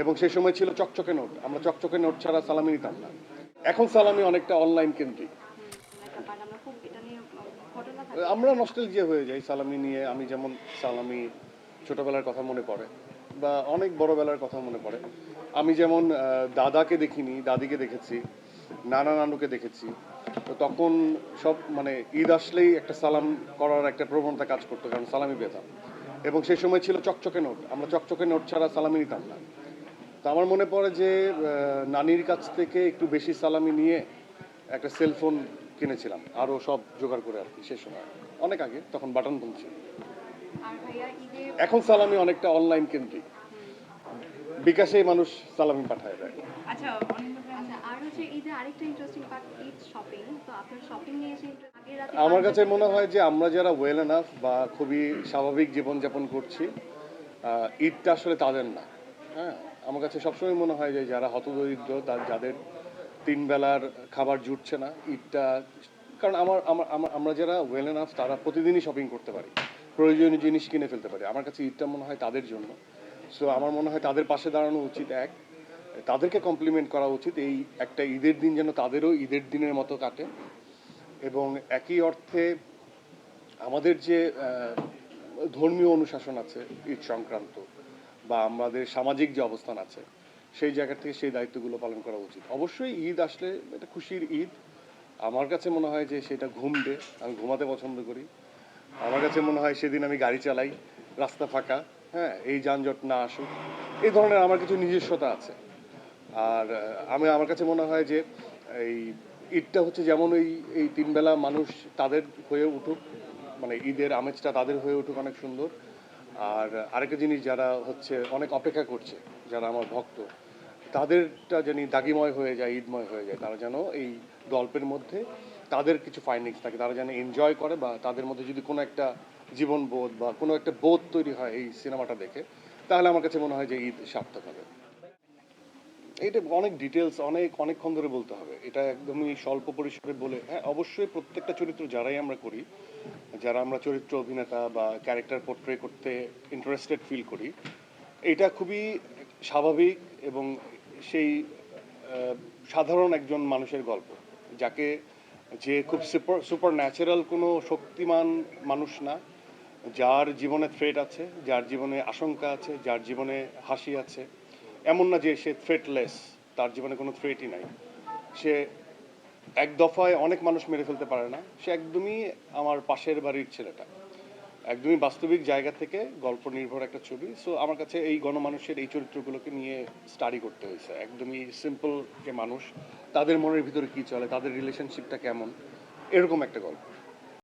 এবং সেই সময় ছিল চকচকে নোট। আমরা চকচকে নোট ছাড়া সালামি নিতাম না। এখন সালামি অনেকটা অনলাইন কেন্দ্রিক। আমরা নস্টালজিয়া হয়ে যাই সালামি নিয়ে। আমি যেমন সালামি ছোটবেলার কথা মনে পড়ে বা অনেক বড়বেলার কথা মনে পড়ে। আমি যেমন দাদাকে দেখিনি, দাদিকে দেখেছি, নানা নানুকে দেখেছি, তো তখন সব মানে ঈদ আসলেই একটা সালাম করার একটা প্রবণতা কাজ করতো, কারণ সালামি পেতাম। এবং সেই সময় ছিল চকচকে নোট। আমরা চকচকে নোট ছাড়া সালামি নিতাম না। তো আমার মনে পড়ে যে নানির কাছ থেকে একটু বেশি সালামি নিয়ে একটা সেলফোন কিনেছিলাম। আরও সব জোগাড় করে আর কি সে সময়। অনেক আগে তখন বাটন ফোন ছিল। এখন সালামি অনেকটা অনলাইন কেন্দ্রিক। বিকাশেই মানুষ সালামি পাঠায় দেয়। আচ্ছা আচ্ছা আর হচ্ছে ঈদে আরেকটা ইন্টারেস্টিং পার্ট ঈদ শপিং তো আপনার শপিং নিয়ে এসে একটু আগের রাতে আমার কাছে মনে হয় যে আমরা যারা ওয়েল এনাফ বা খুবই স্বাভাবিক জীবনযাপন করছি ঈদটা আসলে তাদের না। হ্যাঁ আমার কাছে সবসময় মনে হয় যে যারা হতদরিদ্র, তার যাদের তিন বেলার খাবার জুটছে না ঈদটা কারণ আমার আমার, আমার- যারা ওয়েল এনাফ তারা প্রতিদিনই শপিং করতে পারি। প্রয়োজনীয় জিনিস কিনে ফেলতে পারি। আমার কাছে ঈদটা মনে হয় তাদের জন্য। সো আমার মনে হয় তাদের পাশে দাঁড়ানো উচিত এক। তাদেরকে কমপ্লিমেন্ট করা উচিত। এই একটা ঈদের দিন যেন তাদেরও ঈদের দিনের মতো কাটে। এবং একই অর্থে আমাদের যে ধর্মীয় অনুশাসন আছে ঈদ সংক্রান্ত বা আমাদের সামাজিক যে অবস্থান আছে, সেই জায়গা থেকে সেই দায়িত্বগুলো পালন করা উচিত। অবশ্যই ঈদ আসলে এটা খুশির ঈদ। আমার কাছে মনে হয় যে সেটা ঘুমবে আমি ঘুমাতে পছন্দ করি। আমার কাছে মনে হয় সেদিন আমি গাড়ি চালাই, রাস্তা ফাঁকা হ্যাঁ এই যানজট না আসুক। এই ধরনের আমার কিছু নিজস্বতা আছে। আর, আমি, আমার কাছে মনে হয় যে এই ঈদটা হচ্ছে যেমন এই এই তিনবেলা মানুষ তাদের হয়ে উঠুক মানে ঈদের আমেজটা তাদের হয়ে উঠুক অনেক সুন্দর। আর আরেকটা জিনিস যারা হচ্ছে অনেক অপেক্ষা করছে, যারা আমার ভক্ত, তাদেরটা যেন দাগিময় হয়ে যায়, ঈদময় হয়ে যায়। তারা যেন এই গল্পের মধ্যে তাদের কিছু ফাইন্ডিংস থাকে, তারা যেন এনজয় করে বা তাদের মধ্যে যদি কোনো একটা জীবনবোধ বা কোনো একটা বোধ তৈরি হয় এই সিনেমাটা দেখে, তাহলে আমার কাছে মনে হয় যে ঈদ সার্থক হবে। এটা অনেক ডিটেলস অনেক, অনেকক্ষণ ধরে বলতে হবে। এটা একদমই স্বল্প পরিসরে বলে হ্যাঁ অবশ্যই প্রত্যেকটা চরিত্র যারাই আমরা করি, যারা আমরা চরিত্র অভিনেতা বা ক্যারেক্টার পোর্ট্রে করতে ইন্টারেস্টেড ফিল করি, এটা খুবই স্বাভাবিক এবং সেই সাধারণ একজন মানুষের গল্প, যাকে যে খুব সুপার সুপার ন্যাচারাল কোনো শক্তিমান মানুষ না, যার জীবনে থ্রেট আছে, যার জীবনে আশঙ্কা আছে, যার জীবনে হাসি আছে এমন না যে সে থ্রেটলেস তার জীবনে কোনো থ্রেটই নাই। সে এক দফায় অনেক মানুষ মেরে ফেলতে পারে না। সে একদমই আমার পাশের বাড়ির ছেলেটা। একদমই বাস্তবিক জায়গা থেকে গল্প নির্ভর একটা ছবি। সো আমার কাছে এই গণমানুষের এই চরিত্রগুলোকে নিয়ে স্টাডি করতে হয়েছে। একদমই সিম্পল যে মানুষ, তাদের মনের ভিতরে কি চলে, তাদের রিলেশনশিপটা কেমন, এরকম একটা গল্প।